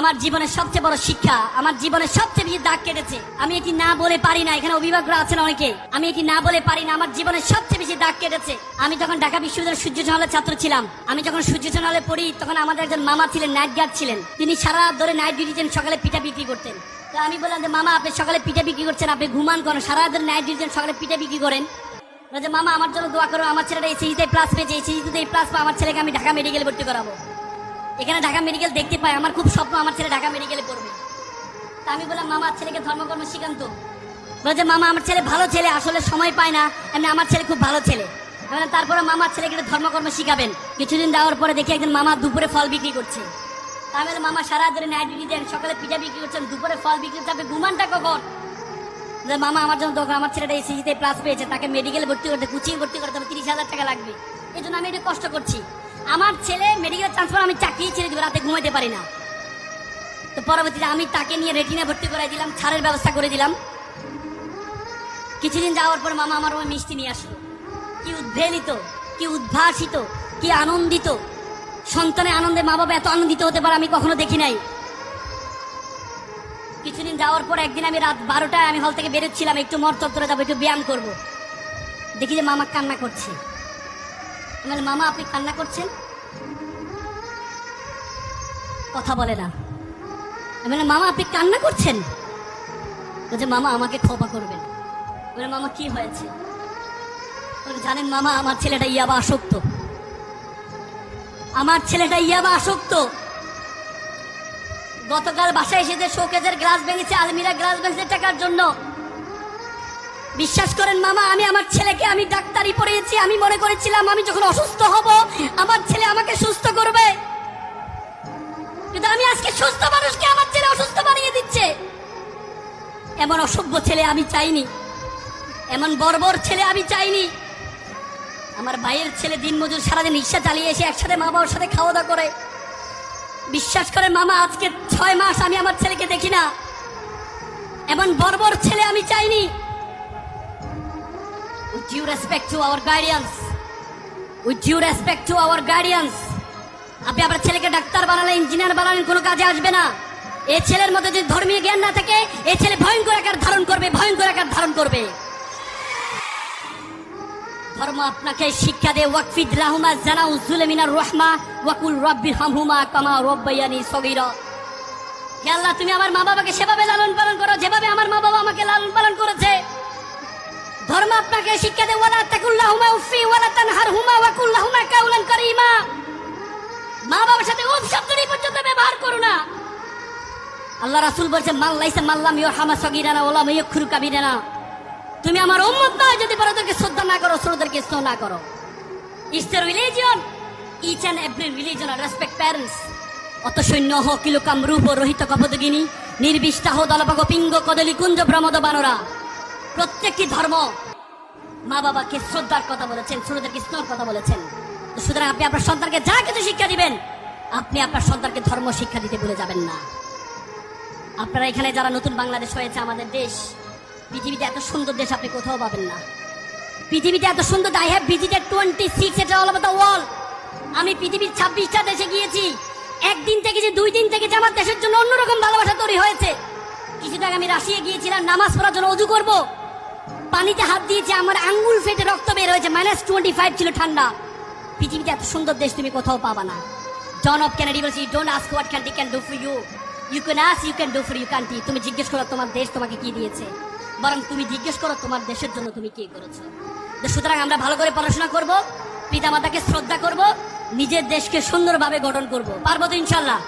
আমার জীবনের সবচেয়ে বড় শিক্ষা, আমার জীবনের সবচেয়ে বেশি দাগ কেটেছে। আমি এটি না বলে পারি না, এখানে অভিভাবকরা আছেন অনেকে। আমি এটি না বলে পারি না, আমার জীবনের সবচেয়ে বেশি দাগ কেটেছে। আমি যখন ঢাকা বিশ্ববিদ্যালয়ের সূর্য হলের ছাত্র ছিলাম, আমি যখন সূর্য হলে পড়ি, তখন আমাদের একজন মামা ছিলেন নাইট গার্ড ছিলেন। তিনি সারা রাত ধরে নাইট ডিউটি সকালে পিঠা বিক্রি করতেন। তো আমি বললাম যে, মামা, আপনি সকালে পিঠা বিক্রি করছেন, আপনি ঘুমান করেন সারা রাত ধরে নাইট ডিউটি সকালে পিঠা বিক্রি করেন। মামা, আমার জন্য দোয়া করো, আমার ছেলেটা এসিজিতে প্লাস পেয়েছে এসিজিতে এই প্লাস পায় আমার ছেলেকে আমি ঢাকা মেডিকেল ভর্তি করাবো। এখানে ঢাকা মেডিকেল দেখতে পাই আমার খুব স্বপ্ন আমার ছেলে ঢাকা মেডিকেলে পড়বে। তা আমি বললাম, মামা ছেলেকে ধর্মকর্ম শিখান্ত। বলে যে, মামা, আমার ছেলে ভালো ছেলে, আসলে সময় পায় না, এমনি আমার ছেলে খুব ভালো ছেলে। তারপরে মামার ছেলেকে ধর্মকর্ম শিখাবেন। কিছুদিন যাওয়ার পরে দেখি একজন মামা দুপুরে ফল বিক্রি করছে। তা আমি মামা, সারা ধরে নাইট ডিউটি দেন সকালে পিঠা বিক্রি করছেন দুপুরে ফল বিক্রি করতে আপনি ঘুমানটা কখন? যে মামা, আমার জন্য দোকান, আমার ছেলেটা এসিজিতে প্লাস পেয়েছে, তাকে মেডিকেলে ভর্তি করতে কুচিয়ে ভর্তি করতে হবে, তিরিশ হাজার টাকা লাগবে। এই জন্য আমি একটু কষ্ট করছি। আমার ছেলে মেডিকেল ট্রান্সফার আমি চাকরি ছেড়ে দিব, রাতে ঘুমাইতে পারি না। তো পরবর্তীতে আমি তাকে নিয়ে রেটিনা ভর্তি করে দিলাম, ছাড়ের ব্যবস্থা করে দিলাম। কিছুদিন যাওয়ার পর মামা আমার ওই মিষ্টি নিয়ে আসলো। কি উদ্ভেলিত কি উদ্ভাসিত, কি আনন্দিত। সন্তানের আনন্দে মা বাবা এত আনন্দিত হতে পারে আমি কখনো দেখি নাই। কিছুদিন যাওয়ার পর একদিন আমি রাত বারোটায় আমি হল থেকে বেরোচ্ছিলাম, একটু মর চত্বরে যাব, একটু ব্যায়াম করব। দেখি যে মামা কান্না করছে। আমি বললাম, মামা আপনি কান্না করছেন? কথা বলে না। আমি বললাম, মামা আপনি কান্না করছেন? বলছে মামা আমাকে ক্ষমা করবেন। বলে মামা কি হয়েছে? জানেন মামা আমার ছেলেটা ইয়াবা আসক্ত। আমার ছেলেটা ইয়াবা আসক্ত। গতকাল বাসায় এসে শোকেজের গ্লাস ভেঙেছে আলমিরা গ্লাস ভেঙেছে টাকার জন্য। বিশ্বাস করেন মামা, আমি আমার ছেলেকে আমি ডাক্তারি পড়িয়েছি, আমি মনে করেছিলাম আমি যখন অসুস্থ হব, আমার ছেলে আমাকে সুস্থ করবে। কিন্তু আমি আজকে সুস্থ মানুষকে আমার ছেলে অসুস্থ বানিয়ে দিচ্ছে। এমন অসভ্য ছেলে আমি চাইনি। এমন বর্বর ছেলে আমি চাইনি। আমার ভাইয়ের ছেলে দিনমজুর সারাদিন রিক্সা চালিয়ে এসে একসাথে মা বাবার সাথে খাওয়া দাওয়া করে। বিশ্বাস করে মামা, আজকে ছয় মাস আমি আমার ছেলেকে দেখি না। এমন বর্বর ছেলে আমি চাইনি। With due respect to our guardians with due respect to our guardians আপনি আপনার ছেলেকে ডাক্তার বানালে ইঞ্জিনিয়ার বানালেন কোনো কাজে আসবে না। এই ছেলের মধ্যে যদি ধর্মীয় জ্ঞান না থাকে এই ছেলে ভয়ঙ্কর আকার ধারণ করবে, ভয়ঙ্কর আকার ধারণ করবে। ধর্ম আপনাকে শিক্ষা দে ওয়াকফিদ রাহুমা জানাউ জুলেমিনার রহমা, ওয়াকুল রব্বির হামহুমা কামা রব্বাইয়ানি সগীরা। আল্লাহ, তুমি আমার মা বাবাকে সেভাবে লালন ধর্ম আপনাকে শিক্ষা দে ওয়ালা তাকুল্লাহুমা উফি ওয়ালা তানহারহুমা ওয়াকুল্লাহুমা কাউলান কারীমা। মা বাবার সাথে উফ শব্দটি পর্যন্ত ব্যবহার করো না। আল্লাহ রাসূল বলছে মাল্লাইসা মাল্লাম ইয়রহামা সগীরানা ওয়ালা মাইয়ুখরু কাবীরানা তুমি আমার উম্মত নয়, যদি বড়দেরকে শ্রদ্ধা না করো, ছোটদেরকে স্নেহ না করো। Is the religion each and every religion respect parents অত সৈন্য হ কিলোকাম রূপ রহিত কপদগিনী নির্বিষ্টাহ দলপাক পিঙ্গ কদলি কুঞ্জ ভ্রমদ বানরা। প্রত্যেকটি ধর্ম মা বাবাকে শ্রদ্ধার কথা বলেছেন ছোটদেরকে স্নেহর কথা বলেছেন। সুতরাং আপনি আপনার সন্তানকে যা কিছু শিক্ষা দিবেন, আপনি আপনার সন্তানকে ধর্ম শিক্ষা দিতে ভুলে যাবেন না। আপনারা এখানে যারা নতুন বাংলাদেশ হয়েছে, আমাদের দেশ, পৃথিবীতে এত সুন্দর দেশ আপনি কোথাও পাবেন না। পৃথিবীতে এত সুন্দর I have visited twenty six এটা অল ওভার দ্য ওয়ার্ল্ড আমি পৃথিবীর ছাব্বিশটা দেশে গিয়েছি। একদিন থেকে যে দুই দিন থেকে যে আমার দেশের জন্য অন্যরকম ভালোবাসা তৈরি হয়েছে। কিছুটা আমি রাশিয়া গিয়েছিলাম, নামাজ পড়ার জন্য অজু করব। পানিতে হাত দিয়েছি, আমার আঙ্গুল ফেটে রক্ত বের হয়েছে মাইনাস টোয়েন্টি ফাইভ ছিল ঠান্ডা। পৃথিবীতে এত সুন্দর দেশ তুমি কোথাও পাবা না। জন অফ ক্যানাডি বলছি don't ask what country can do for you you can ask you can do for you country তুমি জিজ্ঞেস করো, তোমার দেশ তোমাকে কি দিয়েছে? বরং তুমি জিজ্ঞেস করো, তোমার দেশের জন্য তুমি কি করেছ? সুতরাং আমরা ভালো করে পড়াশোনা করব, পিতামাতাকে শ্রদ্ধা করব, নিজের দেশকে সুন্দরভাবে গঠন করব। পারব তো ইনশাল্লাহ?